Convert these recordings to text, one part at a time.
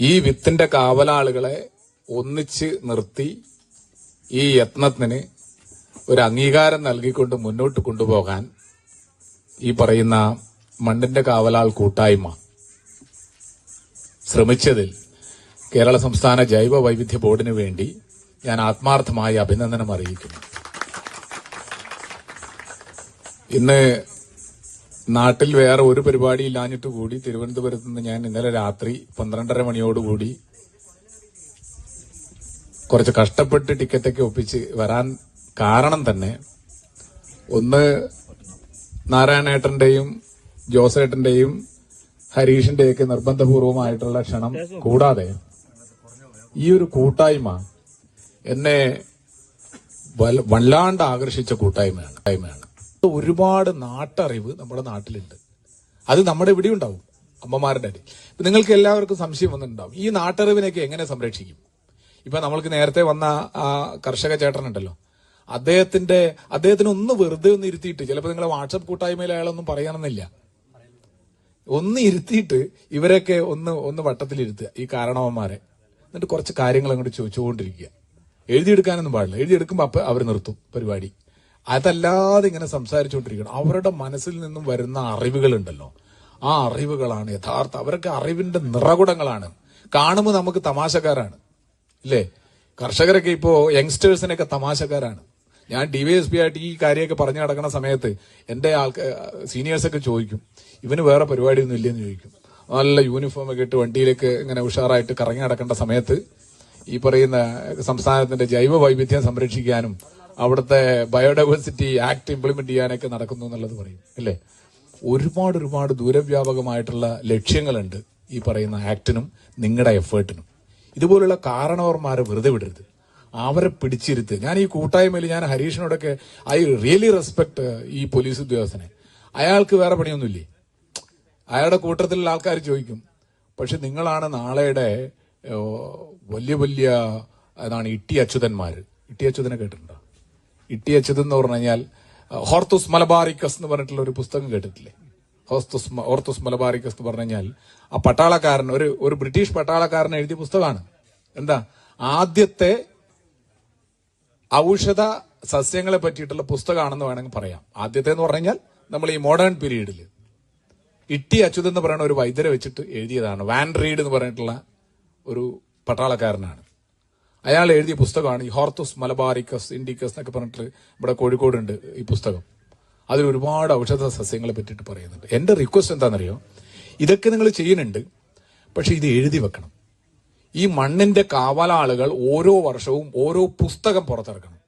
ഈ വിത്തിന്റെ കാവലാളുകളെ ഒന്നിച്ച് നിർത്തി ഈ യത്നത്തിന് ഒരു അംഗീകാരം നൽകിക്കൊണ്ട് മുന്നോട്ട് കൊണ്ടുപോകാൻ ഈ പറയുന്ന മണ്ണിന്റെ കാവലാൾ കൂട്ടായ്മ ശ്രമിച്ചതിൽ കേരള സംസ്ഥാന ജൈവ വൈവിധ്യ ബോർഡിന് വേണ്ടി ഞാൻ ആത്മാർത്ഥമായി അഭിനന്ദനം അറിയിക്കുന്നു. ഇന്ന് നാട്ടിൽ വേറെ ഒരു പരിപാടി ഇല്ലാഞ്ഞിട്ട് കൂടി തിരുവനന്തപുരത്ത് നിന്ന് ഞാൻ ഇന്നലെ രാത്രി പന്ത്രണ്ടര മണിയോടുകൂടി കുറച്ച് കഷ്ടപ്പെട്ട് ടിക്കറ്റൊക്കെ ഒപ്പിച്ച് വരാൻ കാരണം തന്നെ ഒന്ന് നാരായണേട്ടന്റെയും ജോസേട്ടന്റെയും ഹരീഷിന്റെയൊക്കെ നിർബന്ധപൂർവമായിട്ടുള്ള ക്ഷണം കൂടാതെ ഈ ഒരു കൂട്ടായ്മ എന്നെ വല- വല്ലാണ്ട് ആകർഷിച്ച കൂട്ടായ്മയാണ് കൂട്ടായ്മയാണ്. ഒരുപാട് നാട്ടറിവ് നമ്മുടെ നാട്ടിലുണ്ട്. അത് നമ്മുടെ ഇവിടെ ഉണ്ടാവും അമ്മമാരുടെ അടി നിങ്ങൾക്ക് എല്ലാവർക്കും സംശയം വന്നിട്ടുണ്ടാവും ഈ നാട്ടറിവിനെയൊക്കെ എങ്ങനെ സംരക്ഷിക്കും? ഇപ്പൊ നമ്മൾക്ക് നേരത്തെ വന്ന ആ കർഷക ചേട്ടനുണ്ടല്ലോ അദ്ദേഹത്തിന്റെ അദ്ദേഹത്തിന് ഒന്ന് വെറുതെ ഒന്ന് ഇരുത്തിയിട്ട് ചിലപ്പോൾ നിങ്ങളെ വാട്സപ്പ് കൂട്ടായ്മയിൽ അയാളൊന്നും പറയണമെന്നില്ല. ഒന്ന് ഇരുത്തിയിട്ട് ഇവരൊക്കെ ഒന്ന് ഒന്ന് വട്ടത്തിലിരുത്തുക ഈ കാരണവന്മാരെ. എന്നിട്ട് കുറച്ച് കാര്യങ്ങൾ അങ്ങോട്ട് ചോദിച്ചുകൊണ്ടിരിക്കുക. എഴുതിയെടുക്കാനൊന്നും പാടില്ല. എഴുതിയെടുക്കുമ്പോൾ അപ്പൊ അവർ നിർത്തും പരിപാടി. അതല്ലാതെ ഇങ്ങനെ സംസാരിച്ചുകൊണ്ടിരിക്കണം. അവരുടെ മനസ്സിൽ നിന്നും വരുന്ന അറിവുകളുണ്ടല്ലോ. ആ അറിവുകളാണ് യഥാർത്ഥ. അവരൊക്കെ അറിവിന്റെ നിറകുടങ്ങളാണ്. കാണുമ്പോൾ നമുക്ക് തമാശക്കാരാണ്. ഇല്ലേ? കർഷകരൊക്കെ ഇപ്പോ യങ്സ്റ്റേഴ്സിനൊക്കെ തമാശക്കാരാണ്. ഞാൻ ഡി വൈ എസ് പി ആയിട്ട് ഈ കാര്യമൊക്കെ പറഞ്ഞു നടക്കുന്ന സമയത്ത് എന്റെ ആൾക്ക് സീനിയേഴ്സൊക്കെ ചോദിക്കും ഇവന് വേറെ പരിപാടിയൊന്നും ഇല്ലെന്ന് ചോദിക്കും. നല്ല യൂണിഫോമൊക്കെ ഇട്ട് വണ്ടിയിലേക്ക് ഇങ്ങനെ ഉഷാറായിട്ട് കറങ്ങി നടക്കേണ്ട സമയത്ത് ഈ പറയുന്ന സംസ്ഥാനത്തിന്റെ ജൈവ വൈവിധ്യം സംരക്ഷിക്കാനും അവിടുത്തെ ബയോഡൈവേഴ്സിറ്റി ആക്ട് ഇംപ്ലിമെന്റ് ചെയ്യാനൊക്കെ നടക്കുന്നു എന്നുള്ളത് പറയും അല്ലേ? ഒരുപാട് ഒരുപാട് ദൂരവ്യാപകമായിട്ടുള്ള ലക്ഷ്യങ്ങളുണ്ട് ഈ പറയുന്ന ആക്ടിനും നിങ്ങളുടെ എഫേർട്ടിനും. ഇതുപോലുള്ള കാരണവർമാരെ വെറുതെ വിടരുത്. അവരെ പിടിച്ചിരുത്ത്. ഞാൻ ഈ കൂട്ടായ്മയിൽ ഞാൻ ഹരീഷിനോടൊക്കെ ഐ റിയലി റെസ്പെക്ട് ഈ പോലീസ് ഉദ്യോഗസ്ഥനെ. അയാൾക്ക് വേറെ പണിയൊന്നുമില്ലേ? അയാളുടെ കൂട്ടത്തിലുള്ള ആൾക്കാർ ചോദിക്കും പക്ഷെ നിങ്ങളാണ് നാളെയുടെ വലിയ വലിയ അതാണ് ഇട്ടി അച്യുതന്മാര്? ഇട്ടി അച്യുതനെ കേട്ടിട്ടുണ്ടോ? ഇട്ടി അച്യുതൻ എന്ന് പറഞ്ഞു കഴിഞ്ഞാൽ ഹോർത്തുസ് മലബാറിക്കസ് എന്ന് പറഞ്ഞിട്ടുള്ള ഒരു പുസ്തകം കേട്ടിട്ടില്ലേ? മ- ഓർത്തുസ് മലബാറിക്കസ് എന്ന് പറഞ്ഞു കഴിഞ്ഞാൽ ആ പട്ടാളക്കാരൻ ഒരു ഒരു ബ്രിട്ടീഷ് പട്ടാളക്കാരൻ എഴുതിയ പുസ്തകമാണ്. എന്താ? ആദ്യത്തെ ഔഷധ സസ്യങ്ങളെ പറ്റിയിട്ടുള്ള പുസ്തകമാണെന്ന് വേണമെങ്കിൽ പറയാം. ആദ്യത്തെ എന്ന് പറഞ്ഞു കഴിഞ്ഞാൽ നമ്മൾ ഈ മോഡേൺ പീരീഡിൽ ഇട്ടി അച്യുത് എന്ന് പറയുന്ന ഒരു വൈദ്യരെ വെച്ചിട്ട് എഴുതിയതാണ്. വാൻ റീഡ് എന്ന് പറഞ്ഞിട്ടുള്ള ഒരു പട്ടാളക്കാരനാണ്. അയാൾ എഴുതിയ പുസ്തകമാണ് ഈ ഹോർത്തുസ് മലബാറിക്കസ് ഇൻഡിക്കസ് എന്നൊക്കെ പറഞ്ഞിട്ട് ഇവിടെ കോഴിക്കോടുണ്ട് ഈ പുസ്തകം. അതിൽ ഒരുപാട് ഔഷധ സസ്യങ്ങളെ പറ്റിയിട്ട് പറയുന്നുണ്ട്. എന്റെ റിക്വസ്റ്റ് എന്താണെന്നറിയോ? ഇതൊക്കെ നിങ്ങൾ ചെയ്യുന്നുണ്ട് പക്ഷെ ഇത് എഴുതി വെക്കണം. ഈ മണ്ണിന്റെ കാവലാളുകൾ ഓരോ വർഷവും ഓരോ പുസ്തകം പുറത്തിറക്കണം.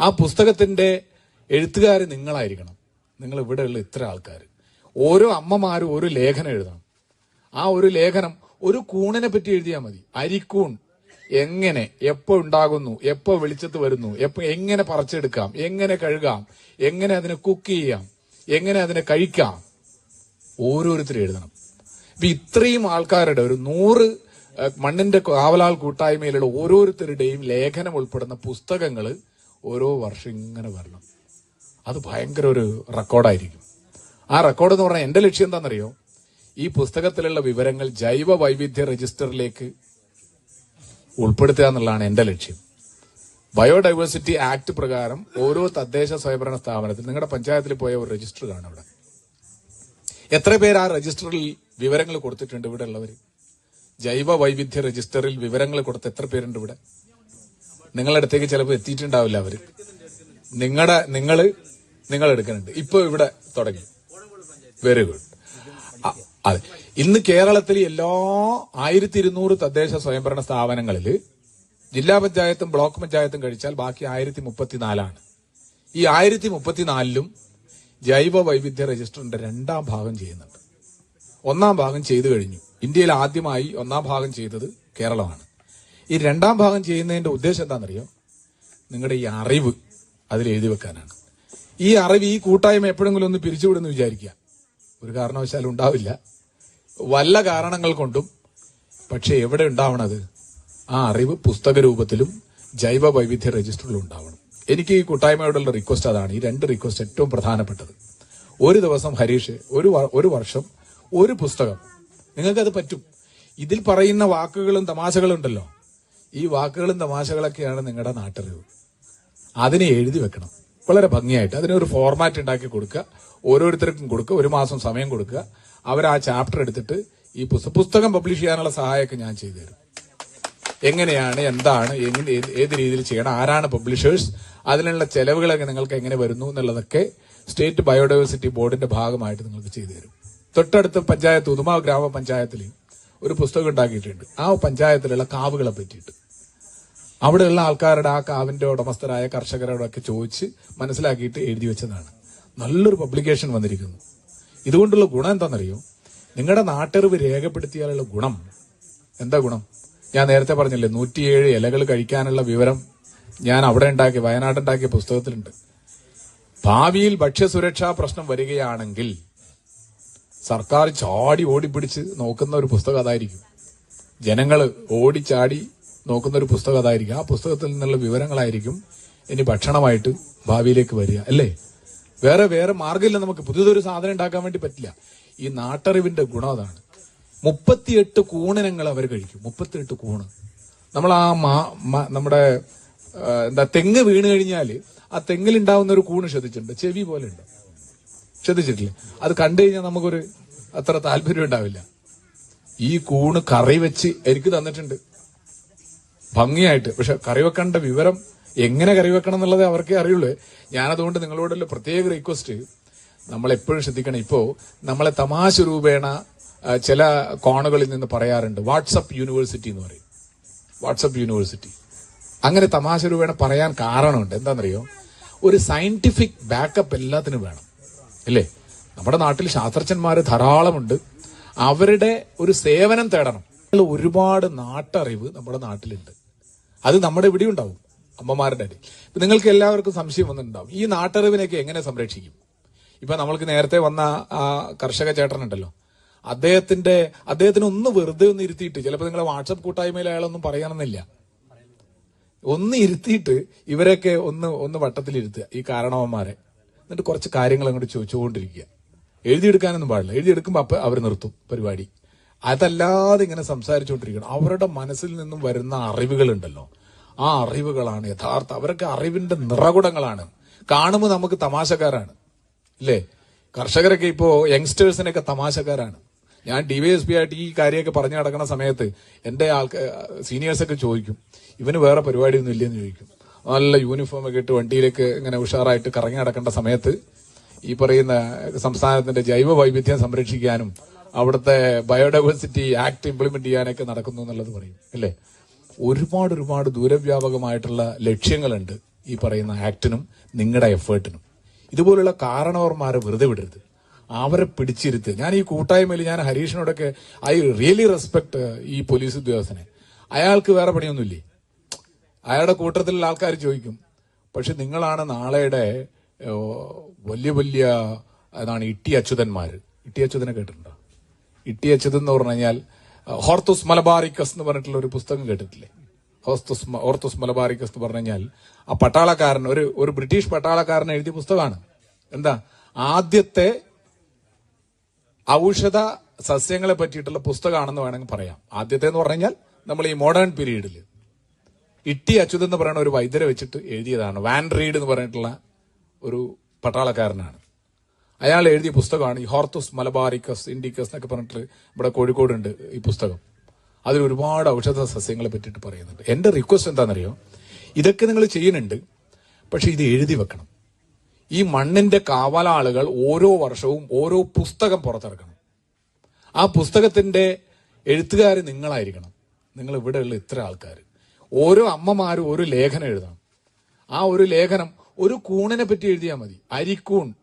ആ പുസ്തകത്തിന്റെ എഴുത്തുകാർ നിങ്ങളായിരിക്കണം. നിങ്ങൾ ഇവിടെയുള്ള ഇത്ര ആൾക്കാർ ഓരോ അമ്മമാരും ഒരു ലേഖനം എഴുതണം. ആ ഒരു ലേഖനം ഒരു കൂണിനെ പറ്റി എഴുതിയാൽ മതി. അരിക്കൂൺ എങ്ങനെ എപ്പോ ഉണ്ടാകുന്നു എപ്പോ വെളിച്ചത്ത് വരുന്നു എപ്പോ എങ്ങനെ പറിച്ചെടുക്കാം എങ്ങനെ കഴുകാം എങ്ങനെ അതിനെ കുക്ക് ചെയ്യാം എങ്ങനെ അതിനെ കഴിക്കാം ഓരോരുത്തരും എഴുതണം. ഇപ്പൊ ഇത്രയും ആൾക്കാരുടെ ഒരു നൂറ് മണ്ണിന്റെ കാവലാൾ കൂട്ടായ്മയിലുള്ള ഓരോരുത്തരുടെയും ലേഖനം ഉൾപ്പെടുന്ന പുസ്തകങ്ങൾ ഓരോ വർഷം ഇങ്ങനെ വരണം. അത് ഭയങ്കര ഒരു റെക്കോർഡായിരിക്കും. ആ റെക്കോർഡ് എന്ന് പറഞ്ഞാൽ എന്റെ ലക്ഷ്യം എന്താണെന്നറിയോ? ഈ പുസ്തകത്തിലുള്ള വിവരങ്ങൾ ജൈവ വൈവിധ്യ രജിസ്റ്ററിലേക്ക് ഉൾപ്പെടുത്തുക എന്നുള്ളതാണ് എന്റെ ലക്ഷ്യം. ബയോഡൈവേഴ്സിറ്റി ആക്ട് പ്രകാരം ഓരോ തദ്ദേശ സ്വയംഭരണ സ്ഥാപനത്തിൽ നിങ്ങളുടെ പഞ്ചായത്തിൽ പോയ ഒരു രജിസ്റ്റർ കാണും അവിടെ. എത്ര പേര് ആ രജിസ്റ്ററിൽ വിവരങ്ങൾ കൊടുത്തിട്ടുണ്ട് ഇവിടെ ഉള്ളവർ ജൈവ വൈവിധ്യ രജിസ്റ്ററിൽ വിവരങ്ങൾ കൊടുത്ത് എത്ര പേരുണ്ട് ഇവിടെ? നിങ്ങളുടെ അടുത്തേക്ക് ചിലപ്പോൾ എത്തിയിട്ടുണ്ടാവില്ല അവർ നിങ്ങളുടെ നിങ്ങൾ നിങ്ങൾ എടുക്കുന്നുണ്ട് ഇപ്പൊ ഇവിടെ തുടങ്ങി. വെരി ഗുഡ് അതെ. ഇന്ന് കേരളത്തിൽ എല്ലാ ആയിരത്തി ഇരുന്നൂറ് തദ്ദേശ സ്വയംഭരണ സ്ഥാപനങ്ങളിൽ ജില്ലാ പഞ്ചായത്തും ബ്ലോക്ക് പഞ്ചായത്തും കഴിച്ചാൽ ബാക്കി ആയിരത്തി മുപ്പത്തിനാലാണ് ഈ ആയിരത്തി മുപ്പത്തിനാലിലും ജൈവ വൈവിധ്യ രജിസ്റ്ററിന്റെ രണ്ടാം ഭാഗം ചെയ്യുന്നുണ്ട്. ഒന്നാം ഭാഗം ചെയ്തു കഴിഞ്ഞു. ഇന്ത്യയിൽ ആദ്യമായി ഒന്നാം ഭാഗം ചെയ്തത് കേരളമാണ്. ഈ രണ്ടാം ഭാഗം ചെയ്യുന്നതിന്റെ ഉദ്ദേശം എന്താണെന്നറിയോ? നിങ്ങളുടെ ഈ അറിവ് അതിൽ എഴുതി വെക്കാനാണ്. ഈ അറിവ് ഈ കൂട്ടായ്മ എപ്പോഴെങ്കിലും ഒന്ന് പിരിച്ചുവിടുന്ന് വിചാരിക്കുക. ഒരു കാരണവശാലും ഉണ്ടാവില്ല. വല്ല കാരണങ്ങൾ കൊണ്ടും പക്ഷെ എവിടെ ഉണ്ടാവണത്? ആ അറിവ് പുസ്തക രൂപത്തിലും ജൈവ വൈവിധ്യ രജിസ്റ്ററിലും ഉണ്ടാവണം. എനിക്ക് ഈ കൂട്ടായ്മയോടുള്ള റിക്വസ്റ്റ് അതാണ്. ഈ രണ്ട് റിക്വസ്റ്റ് ഏറ്റവും പ്രധാനപ്പെട്ടത്. ഒരു ദിവസം ഹരീഷ് ഒരു ഒരു വർഷം ഒരു പുസ്തകം. നിങ്ങൾക്കത് പറ്റും. ഇതിൽ പറയുന്ന വാക്കുകളും തമാശകളും ഉണ്ടല്ലോ. ഈ വാക്കുകളും തമാശകളൊക്കെയാണ് നിങ്ങളുടെ നാട്ടറിവ്. അതിനെ എഴുതി വെക്കണം. വളരെ ഭംഗിയായിട്ട് അതിനൊരു ഫോർമാറ്റ് ഉണ്ടാക്കി കൊടുക്കുക. ഓരോരുത്തർക്കും കൊടുക്കുക. ഒരു മാസം സമയം കൊടുക്കുക. അവർ ആ ചാപ്റ്റർ എടുത്തിട്ട് ഈ പുസ്തകം പബ്ലിഷ് ചെയ്യാനുള്ള സഹായമൊക്കെ ഞാൻ ചെയ്തു തരും. എങ്ങനെയാണ് എന്താണ് എങ്ങനെ ഏത് രീതിയിൽ ചെയ്യണം ആരാണ് പബ്ലിഷേഴ്സ് അതിനുള്ള ചെലവുകളൊക്കെ നിങ്ങൾക്ക് എങ്ങനെ വരുന്നു എന്നുള്ളതൊക്കെ സ്റ്റേറ്റ് ബയോഡൈവേഴ്സിറ്റി ബോർഡിന്റെ ഭാഗമായിട്ട് നിങ്ങൾക്ക് ചെയ്തു തരും. തൊട്ടടുത്ത പഞ്ചായത്ത് ഉദുമാവ് ഗ്രാമപഞ്ചായത്തിൽ ഒരു പുസ്തകം ഉണ്ടാക്കിയിട്ടുണ്ട്. ആ പഞ്ചായത്തിലുള്ള കാവുകളെ പറ്റിയിട്ട്. അവിടെയുള്ള ആൾക്കാരുടെ ആ കാവിന്റെ ഉടമസ്ഥരായ കർഷകരോടൊക്കെ ചോദിച്ച് മനസ്സിലാക്കിയിട്ട് എഴുതി വെച്ചതാണ്. നല്ലൊരു പബ്ലിക്കേഷൻ വന്നിരിക്കുന്നു. ഇതുകൊണ്ടുള്ള ഗുണം എന്താണെന്നറിയോ? നിങ്ങളുടെ നാട്ടറിവ് രേഖപ്പെടുത്തിയാലുള്ള ഗുണം. എന്താ ഗുണം? ഞാൻ നേരത്തെ പറഞ്ഞില്ലേ നൂറ്റിയേഴ് ഇലകൾ കഴിക്കാനുള്ള വിവരം ഞാൻ അവിടെ ഉണ്ടാക്കിയ വയനാട്ടുണ്ടാക്കിയ പുസ്തകത്തിലുണ്ട്. ഭാവിയിൽ ഭക്ഷ്യസുരക്ഷാ പ്രശ്നം വരികയാണെങ്കിൽ സർക്കാർ ചാടി ഓടിപ്പിടിച്ച് നോക്കുന്ന ഒരു പുസ്തകം അതായിരിക്കും. ജനങ്ങൾ ഓടിച്ചാടി നോക്കുന്ന ഒരു പുസ്തകം അതായിരിക്കും. ആ പുസ്തകത്തിൽ നിന്നുള്ള വിവരങ്ങളായിരിക്കും ഇനി ഭക്ഷണമായിട്ട് ഭാവിയിലേക്ക് വരിക അല്ലേ? വേറെ വേറെ മാർഗമില്ല നമുക്ക്. പുതിയതൊരു സാധനം ഉണ്ടാക്കാൻ വേണ്ടി പറ്റില്ല. ഈ നാട്ടറിവിന്റെ ഗുണം അതാണ്. മുപ്പത്തിയെട്ട് കൂണിനങ്ങൾ അവർ കഴിക്കും. മുപ്പത്തിയെട്ട് കൂണ്. നമ്മൾ ആ മാ നമ്മുടെ എന്താ തെങ്ങ് വീണ് കഴിഞ്ഞാൽ ആ തെങ്ങിൽ ഉണ്ടാവുന്ന ഒരു കൂണ് ശ്രദ്ധിച്ചിട്ടുണ്ട്. ചെവി പോലെ ഉണ്ട്. ശ്രദ്ധിച്ചിട്ടില്ലേ? അത് കണ്ടു കഴിഞ്ഞാൽ നമുക്കൊരു അത്ര താല്പര്യം ഉണ്ടാവില്ല. ഈ കൂണ് കറി വെച്ച് എനിക്ക് തന്നിട്ടുണ്ട്. ഭംഗിയായിട്ട്. പക്ഷെ കറി വെക്കേണ്ട വിവരം എങ്ങനെ കറി വെക്കണം എന്നുള്ളത് അവർക്കേ അറിയുള്ളൂ. ഞാനതുകൊണ്ട് നിങ്ങളോടുള്ള പ്രത്യേക റിക്വസ്റ്റ് നമ്മൾ എപ്പോഴും ശ്രദ്ധിക്കണം. ഇപ്പോൾ നമ്മളെ തമാശ രൂപേണ ചില കോണുകളിൽ നിന്ന് പറയാറുണ്ട്. വാട്സപ്പ് യൂണിവേഴ്സിറ്റി എന്ന് പറയും. WhatsApp university. അങ്ങനെ തമാശ രൂപേണ പറയാൻ കാരണമുണ്ട്. എന്താണെന്നറിയോ? ഒരു സയന്റിഫിക് ബാക്കപ്പ് എല്ലാത്തിനും വേണം. അല്ലേ നമ്മുടെ നാട്ടിൽ ശാസ്ത്രജ്ഞന്മാർ ധാരാളമുണ്ട്. അവരുടെ ഒരു സേവനം തേടണം. ഒരുപാട് നാട്ടറിവ് നമ്മുടെ നാട്ടിലുണ്ട്. അത് നമ്മുടെ ഇവിടെ ഉണ്ടാവും. അമ്മമാരുടെ ഇടയിൽ ഇപ്പൊ നിങ്ങൾക്ക് എല്ലാവർക്കും സംശയം വന്നിട്ടുണ്ടാവും ഈ നാട്ടറിവിനെയൊക്കെ എങ്ങനെ സംരക്ഷിക്കും? ഇപ്പൊ നമ്മൾക്ക് നേരത്തെ വന്ന ആ കർഷക ചേട്ടനുണ്ടല്ലോ അദ്ദേഹത്തിന്റെ അദ്ദേഹത്തിന് ഒന്ന് വെറുതെ ഒന്ന് ഇരുത്തിയിട്ട് ചിലപ്പോൾ നിങ്ങളെ വാട്സപ്പ് കൂട്ടായ്മയിൽ അയാളൊന്നും പറയാനൊന്നില്ല ഒന്ന് ഇരുത്തിയിട്ട് ഇവരൊക്കെ ഒന്ന് ഒന്ന് വട്ടത്തിലിരുത്തുക ഈ കാരണവന്മാരെ. എന്നിട്ട് കുറച്ച് കാര്യങ്ങൾ അങ്ങോട്ട് ചോദിച്ചുകൊണ്ടിരിക്കുക. എഴുതിയെടുക്കാനൊന്നും പാടില്ല. എഴുതിയെടുക്കുമ്പോൾ അപ്പൊ അവർ നിർത്തും പരിപാടി. അതല്ലാതെ ഇങ്ങനെ സംസാരിച്ചുകൊണ്ടിരിക്കണം. അവരുടെ മനസ്സിൽ നിന്നും വരുന്ന അറിവുകളുണ്ടല്ലോ. ആ അറിവുകളാണ് യഥാർത്ഥ. അവരൊക്കെ അറിവിന്റെ നിറകുടങ്ങളാണ്. കാണുമ്പോൾ നമുക്ക് തമാശക്കാരാണ്. ഇല്ലേ? കർഷകരൊക്കെ ഇപ്പോ യങ്സ്റ്റേഴ്സിനൊക്കെ തമാശക്കാരാണ്. ഞാൻ ഡി വൈ എസ് പി ആയിട്ട് ഈ കാര്യമൊക്കെ പറഞ്ഞു നടക്കുന്ന സമയത്ത് എന്റെ ആൾക്ക് സീനിയേഴ്സൊക്കെ ചോദിക്കും ഇവന് വേറെ പരിപാടിയൊന്നും ഇല്ലെന്ന് ചോദിക്കും. നല്ല യൂണിഫോം ഒക്കെ ഇട്ട് വണ്ടിയിലേക്ക് ഇങ്ങനെ ഉഷാറായിട്ട് കറങ്ങി നടക്കേണ്ട സമയത്ത് ഈ പറയുന്ന സംസ്ഥാനത്തിന്റെ ജൈവ വൈവിധ്യം സംരക്ഷിക്കാനും അവിടുത്തെ ബയോഡൈവേഴ്സിറ്റി ആക്ട് ഇംപ്ലിമെന്റ് ചെയ്യാനൊക്കെ നടക്കുന്നു എന്നുള്ളത് പറയും. അല്ലേ ഒരുപാട് ഒരുപാട് ദൂരവ്യാപകമായിട്ടുള്ള ലക്ഷ്യങ്ങളുണ്ട് ഈ പറയുന്ന ആക്ടിനും നിങ്ങളുടെ എഫേർട്ടിനും. ഇതുപോലുള്ള കാരണവർമാരെ വെറുതെ വിടരുത്. അവരെ പിടിച്ചിരുത്ത്. ഞാൻ ഈ കൂട്ടായ്മയിൽ ഞാൻ ഹരീഷിനോടൊക്കെ ഐ റിയലി റെസ്പെക്ട് ഈ പോലീസ് ഉദ്യോഗസ്ഥനെ. അയാൾക്ക് വേറെ പണിയൊന്നുമില്ലേ? അയാളുടെ കൂട്ടത്തിലുള്ള ആൾക്കാർ ചോദിക്കും. പക്ഷെ നിങ്ങളാണ് നാളെയുടെ വലിയ വലിയ അതാണ് ഇട്ടി അച്യുതന്മാർ ഇട്ടി അച്യുതനെ കേട്ടിട്ടുണ്ടോ? ഇട്ടി അച്യുതൻ എന്ന് പറഞ്ഞു കഴിഞ്ഞാൽ ഹോർത്തുസ് മലബാറിക്കസ് എന്ന് പറഞ്ഞിട്ടുള്ള ഒരു പുസ്തകം കേട്ടിട്ടില്ലേ? ഹോർത്തുസ് ഓർത്തുസ് മലബാറിക്കസ് എന്ന് പറഞ്ഞു കഴിഞ്ഞാൽ ആ പട്ടാളക്കാരൻ ഒരു ഒരു ബ്രിട്ടീഷ് പട്ടാളക്കാരൻ എഴുതിയ പുസ്തകമാണ്. എന്താ? ആദ്യത്തെ ഔഷധ സസ്യങ്ങളെ പറ്റിയിട്ടുള്ള പുസ്തകമാണെന്ന് വേണമെങ്കിൽ പറയാം. ആദ്യത്തെ എന്ന് പറഞ്ഞു കഴിഞ്ഞാൽ നമ്മൾ ഈ മോഡേൺ പീരീഡിൽ ഇട്ടി അച്യുതെന്ന് പറയുന്ന ഒരു വൈദ്യരെ വെച്ചിട്ട് എഴുതിയതാണ്. വാൻ റീഡ് എന്ന് പറഞ്ഞിട്ടുള്ള ഒരു പട്ടാളക്കാരനാണ്. അയാൾ എഴുതിയ പുസ്തകമാണ് ഈ ഹോർത്തസ് മലബാറിക്കസ് ഇൻഡിക്കസ് എന്നൊക്കെ പറഞ്ഞിട്ട് ഇവിടെ കോഴിക്കോടുണ്ട് ഈ പുസ്തകം. അതിൽ ഒരുപാട് ഔഷധ സസ്യങ്ങളെ പറ്റിയിട്ട് പറയുന്നുണ്ട്. എന്റെ റിക്വസ്റ്റ് എന്താണെന്നറിയോ? ഇതൊക്കെ നിങ്ങൾ ചെയ്യുന്നുണ്ട് പക്ഷെ ഇത് എഴുതി വെക്കണം. ഈ മണ്ണിന്റെ കാവലാളുകൾ ഓരോ വർഷവും ഓരോ പുസ്തകം പുറത്തിറക്കണം. ആ പുസ്തകത്തിന്റെ എഴുത്തുകാർ നിങ്ങളായിരിക്കണം. നിങ്ങൾ ഇവിടെയുള്ള ഇത്ര ആൾക്കാർ. ഓരോ അമ്മമാരും ഒരു ലേഖനം എഴുതണം. ആ ഒരു ലേഖനം ഒരു കൂണിനെ പറ്റി എഴുതിയാൽ മതി. അരിക്കൂൺ.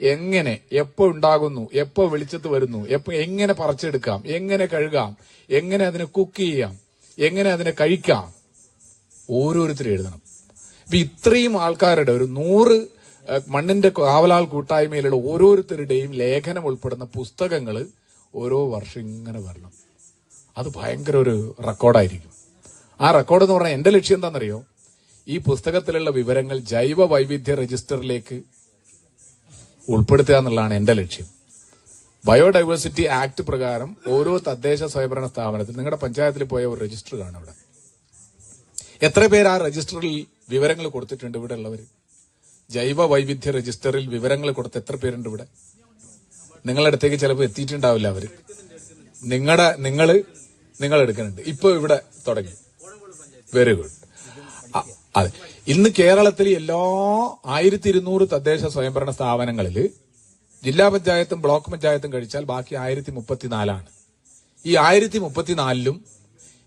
എങ്ങനെ എപ്പോ ഉണ്ടാകുന്നു എപ്പോ വെളിച്ചത്ത് വരുന്നു എപ്പോ എങ്ങനെ പറിച്ചെടുക്കാം എങ്ങനെ കഴുകാം എങ്ങനെ അതിനെ കുക്ക് ചെയ്യാം എങ്ങനെ അതിനെ കഴിക്കാം ഓരോരുത്തരും എഴുതണം. ഇപ്പൊ ഇത്രയും ആൾക്കാരുടെ ഒരു നൂറ് മണ്ണിന്റെ കാവലാൾ കൂട്ടായ്മയിലുള്ള ഓരോരുത്തരുടെയും ലേഖനം ഉൾപ്പെടുന്ന പുസ്തകങ്ങൾ ഓരോ വർഷം ഇങ്ങനെ വരണം. അത് ഭയങ്കര ഒരു റെക്കോർഡായിരിക്കും. ആ റെക്കോർഡ് എന്ന് പറഞ്ഞാൽ എന്റെ ലക്ഷ്യം എന്താണെന്നറിയോ? ഈ പുസ്തകത്തിലുള്ള വിവരങ്ങൾ ജൈവ വൈവിധ്യ രജിസ്റ്ററിലേക്ക് ഉൾപ്പെടുത്തുക എന്നുള്ളതാണ് എന്റെ ലക്ഷ്യം. ബയോഡൈവേഴ്സിറ്റി ആക്ട് പ്രകാരം ഓരോ തദ്ദേശ സ്വയംഭരണ സ്ഥാപനത്തിൽ നിങ്ങളുടെ പഞ്ചായത്തിൽ പോയ ഒരു രജിസ്റ്റർ കാണും അവിടെ. എത്ര പേര് ആ രജിസ്റ്ററിൽ വിവരങ്ങൾ കൊടുത്തിട്ടുണ്ട് ഇവിടെ ഉള്ളവർ? ജൈവ വൈവിധ്യ രജിസ്റ്ററിൽ വിവരങ്ങൾ കൊടുത്ത് എത്ര പേരുണ്ട് ഇവിടെ? നിങ്ങളുടെ അടുത്തേക്ക് ചിലപ്പോൾ എത്തിയിട്ടുണ്ടാവില്ല അവർ നിങ്ങളുടെ നിങ്ങൾ നിങ്ങൾ എടുക്കുന്നുണ്ട് ഇപ്പൊ ഇവിടെ തുടങ്ങി. വെരി ഗുഡ് അതെ. ഇന്ന് കേരളത്തിൽ എല്ലാ ആയിരത്തി ഇരുന്നൂറ് തദ്ദേശ സ്വയംഭരണ സ്ഥാപനങ്ങളിൽ ജില്ലാ പഞ്ചായത്തും ബ്ലോക്ക് പഞ്ചായത്തും കഴിച്ചാൽ ബാക്കി ആയിരത്തി മുപ്പത്തിനാലാണ് ഈ ആയിരത്തി മുപ്പത്തിനാലിലും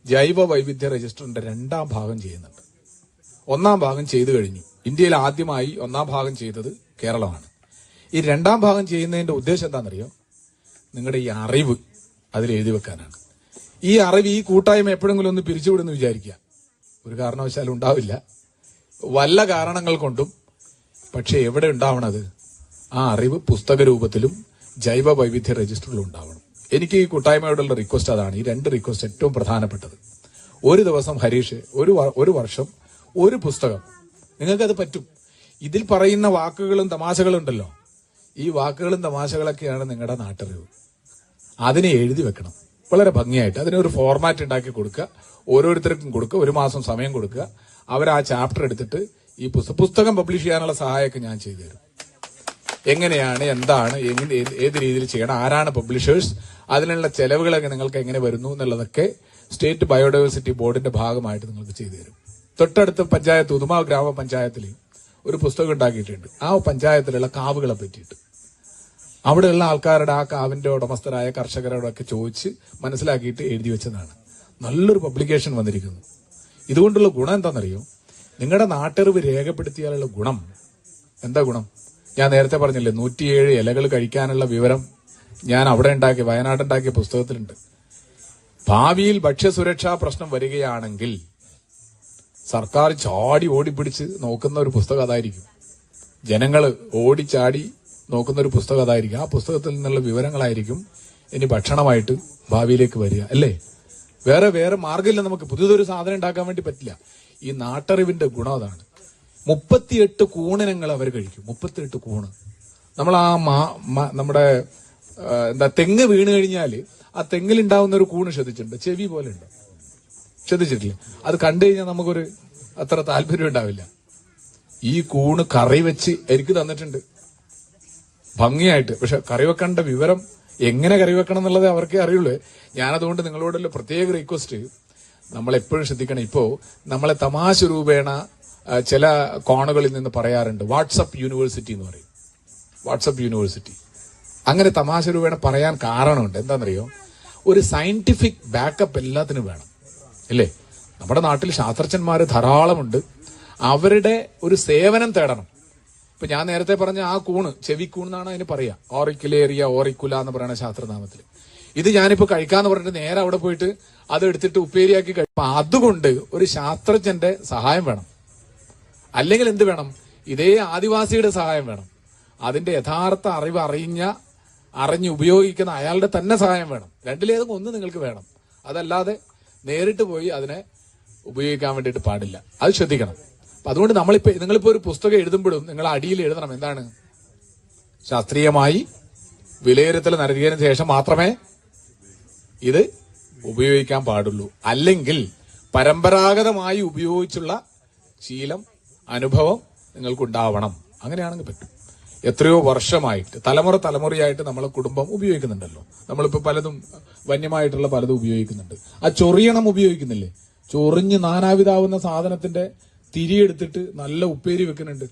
ജൈവ വൈവിധ്യ രജിസ്റ്ററിന്റെ രണ്ടാം ഭാഗം ചെയ്യുന്നുണ്ട്. ഒന്നാം ഭാഗം ചെയ്തു കഴിഞ്ഞു. ഇന്ത്യയിൽ ആദ്യമായി ഒന്നാം ഭാഗം ചെയ്തത് കേരളമാണ്. ഈ രണ്ടാം ഭാഗം ചെയ്യുന്നതിന്റെ ഉദ്ദേശം എന്താണെന്നറിയോ? നിങ്ങളുടെ ഈ അറിവ് അതിൽ എഴുതി വെക്കാനാണ്. ഈ അറിവ് ഈ കൂട്ടായ്മ എപ്പോഴെങ്കിലും ഒന്ന് പിരിച്ചുവിടുന്നു വിചാരിക്കുക. ഒരു കാരണവശാലും ഉണ്ടാവില്ല. വല്ല കാരണങ്ങൾ കൊണ്ടും പക്ഷെ എവിടെ ഉണ്ടാവണത്? ആ അറിവ് പുസ്തക രൂപത്തിലും ജൈവ വൈവിധ്യ രജിസ്റ്ററിലും ഉണ്ടാവണം. എനിക്ക് ഈ കൂട്ടായ്മയോടുള്ള റിക്വസ്റ്റ് അതാണ്. ഈ രണ്ട് റിക്വസ്റ്റ് ഏറ്റവും പ്രധാനപ്പെട്ടത്. ഒരു ദിവസം ഹരീഷ് ഒരു ഒരു വർഷം ഒരു പുസ്തകം. നിങ്ങൾക്കത് പറ്റും. ഇതിൽ പറയുന്ന വാക്കുകളും തമാശകളും ഉണ്ടല്ലോ. ഈ വാക്കുകളും തമാശകളൊക്കെയാണ് നിങ്ങളുടെ നാട്ടറിവ്. അതിനെ എഴുതി വെക്കണം. വളരെ ഭംഗിയായിട്ട്. അതിനൊരു ഫോർമാറ്റ് ഉണ്ടാക്കി കൊടുക്കുക. ഓരോരുത്തർക്കും കൊടുക്കുക. ഒരു മാസം സമയം കൊടുക്കുക. അവർ ആ ചാപ്റ്റർ എടുത്തിട്ട് ഈ പുസ്തകം പബ്ലിഷ് ചെയ്യാനുള്ള സഹായമൊക്കെ ഞാൻ ചെയ്തു തരും. എങ്ങനെയാണ് എന്താണ് എങ്ങനെ ഏത് രീതിയിൽ ചെയ്യണം ആരാണ് പബ്ലിഷേഴ്സ് അതിനുള്ള ചെലവുകളൊക്കെ നിങ്ങൾക്ക് എങ്ങനെ വരുന്നു എന്നുള്ളതൊക്കെ സ്റ്റേറ്റ് ബയോഡൈവേഴ്സിറ്റി ബോർഡിന്റെ ഭാഗമായിട്ട് നിങ്ങൾക്ക് ചെയ്തു തരും. തൊട്ടടുത്ത പഞ്ചായത്ത് ഉദുമ ഗ്രാമപഞ്ചായത്തിൽ ഒരു പുസ്തകം ഉണ്ടാക്കിയിട്ടുണ്ട്. ആ പഞ്ചായത്തിലുള്ള കാവുകളെ പറ്റിയിട്ട്. അവിടെയുള്ള ആൾക്കാരുടെ ആ കാവിന്റെ ഉടമസ്ഥരായ കർഷകരോടൊക്കെ ചോദിച്ച് മനസ്സിലാക്കിയിട്ട് എഴുതി വെച്ചതാണ്. നല്ലൊരു പബ്ലിക്കേഷൻ വന്നിരിക്കുന്നു. ഇതുകൊണ്ടുള്ള ഗുണം എന്താണെന്നറിയോ? നിങ്ങളുടെ നാട്ടറിവ് രേഖപ്പെടുത്തിയാലുള്ള ഗുണം. എന്താ ഗുണം? ഞാൻ നേരത്തെ പറഞ്ഞില്ലേ നൂറ്റിയേഴ് ഇലകൾ കഴിക്കാനുള്ള വിവരം ഞാൻ അവിടെ ഉണ്ടാക്കിയ പുസ്തകത്തിലുണ്ട്. ഭാവിയിൽ ഭക്ഷ്യസുരക്ഷാ പ്രശ്നം വരികയാണെങ്കിൽ സർക്കാർ ചാടി ഓടിപ്പിടിച്ച് നോക്കുന്ന ഒരു പുസ്തകം അതായിരിക്കും. ജനങ്ങൾ ഓടിച്ചാടി നോക്കുന്ന ഒരു പുസ്തകം അതായിരിക്കും. ആ പുസ്തകത്തിൽ നിന്നുള്ള വിവരങ്ങളായിരിക്കും ഇനി ഭക്ഷണമായിട്ട് ഭാവിയിലേക്ക് വരിക അല്ലേ? വേറെ വേറെ മാർഗമില്ല നമുക്ക്. പുതിയതൊരു സാധനം ഉണ്ടാക്കാൻ വേണ്ടി പറ്റില്ല. ഈ നാട്ടറിവിന്റെ ഗുണം അതാണ്. മുപ്പത്തിയെട്ട് കൂണിനങ്ങൾ അവർ കഴിക്കും. മുപ്പത്തിയെട്ട് കൂണ്. നമ്മൾ ആ മാ- നമ്മുടെ എന്താ തെങ്ങ് വീണ് കഴിഞ്ഞാൽ ആ തെങ്ങിൽ തെങ്ങിലുണ്ടാവുന്ന ഒരു കൂണ് ശ്രദ്ധിച്ചിട്ടുണ്ട്. ചെവി പോലെ ഉണ്ട്. ശ്രദ്ധിച്ചിട്ടില്ലേ? അത് കണ്ടു കഴിഞ്ഞാൽ നമുക്കൊരു അത്ര താല്പര്യം ഉണ്ടാവില്ല. ഈ കൂണ് കറി വെച്ച് എനിക്ക് തന്നിട്ടുണ്ട്. ഭംഗിയായിട്ട്. പക്ഷെ കറി വെക്കേണ്ട വിവരം എങ്ങനെ കറി വെക്കണം എന്നുള്ളത് അവർക്കേ അറിയുള്ളൂ. ഞാനതുകൊണ്ട് നിങ്ങളോടുള്ള പ്രത്യേക റിക്വസ്റ്റ് നമ്മളെപ്പോഴും ശ്രദ്ധിക്കണം. ഇപ്പോൾ നമ്മളെ തമാശ രൂപേണ ചില കോണുകളിൽ നിന്ന് പറയാറുണ്ട്. വാട്സപ്പ് യൂണിവേഴ്സിറ്റി എന്ന് പറയും. WhatsApp university. അങ്ങനെ തമാശ രൂപേണ പറയാൻ കാരണമുണ്ട്. എന്താണെന്നറിയോ? ഒരു സയന്റിഫിക് ബാക്കപ്പ് എല്ലാത്തിനും വേണം. അല്ലേ? നമ്മുടെ നാട്ടിൽ ശാസ്ത്രജ്ഞന്മാർ ധാരാളമുണ്ട്. അവരുടെ ഒരു സേവനം തേടണം. ഇപ്പൊ ഞാൻ നേരത്തെ പറഞ്ഞ ആ കൂണ് ചെവിക്കൂൺ എന്നാണ് അതിന് പറയാ. ഓറിക്കുലേറിയ ഓറിക്കുല എന്ന് പറയുന്ന ശാസ്ത്രനാമത്തിൽ ഇത് ഞാനിപ്പോ കഴിക്കാന്ന് പറഞ്ഞിട്ട് നേരെ അവിടെ പോയിട്ട് അത് എടുത്തിട്ട് ഉപ്പേരിയാക്കി കഴിക്കും അതുകൊണ്ട് ഒരു ശാസ്ത്രജ്ഞന്റെ സഹായം വേണം. അല്ലെങ്കിൽ എന്ത് വേണം? ഇതേ ആദിവാസിയുടെ സഹായം വേണം. അതിന്റെ യഥാർത്ഥ അറിവ് അറിഞ്ഞ അറിഞ്ഞ് ഉപയോഗിക്കുന്ന അയാളുടെ തന്നെ സഹായം വേണം. രണ്ടിലേതും ഒന്ന് നിങ്ങൾക്ക് വേണം. അതല്ലാതെ നേരിട്ട് പോയി അതിനെ ഉപയോഗിക്കാൻ വേണ്ടിയിട്ട് പാടില്ല. അത് ശ്രദ്ധിക്കണം. അപ്പൊ അതുകൊണ്ട് നമ്മളിപ്പോ നിങ്ങളിപ്പോ ഒരു പുസ്തകം എഴുതുമ്പോഴും നിങ്ങൾ അടിയിൽ എഴുതണം. എന്താണ്? ശാസ്ത്രീയമായി വിലയിരുത്തൽ നടത്തിയതിനു ശേഷം മാത്രമേ ഇത് ഉപയോഗിക്കാൻ പാടുള്ളൂ. അല്ലെങ്കിൽ പരമ്പരാഗതമായി ഉപയോഗിച്ചുള്ള ശീലം അനുഭവം നിങ്ങൾക്കുണ്ടാവണം. അങ്ങനെയാണെങ്കിൽ പറ്റും. എത്രയോ വർഷമായിട്ട് തലമുറ തലമുറയായിട്ട് നമ്മളെ കുടുംബം ഉപയോഗിക്കുന്നുണ്ടല്ലോ. നമ്മളിപ്പോ പലതും വന്യമായിട്ടുള്ള പലതും ഉപയോഗിക്കുന്നുണ്ട്. ആ ചൊറിയണം ഉപയോഗിക്കുന്നില്ലേ? ചൊറിഞ്ഞ് നാനാവിധാവുന്ന സാധനത്തിന്റെ തിരിയെടുത്തിട്ട് നല്ല ഉപ്പേരി വെക്കുന്നുണ്ട്.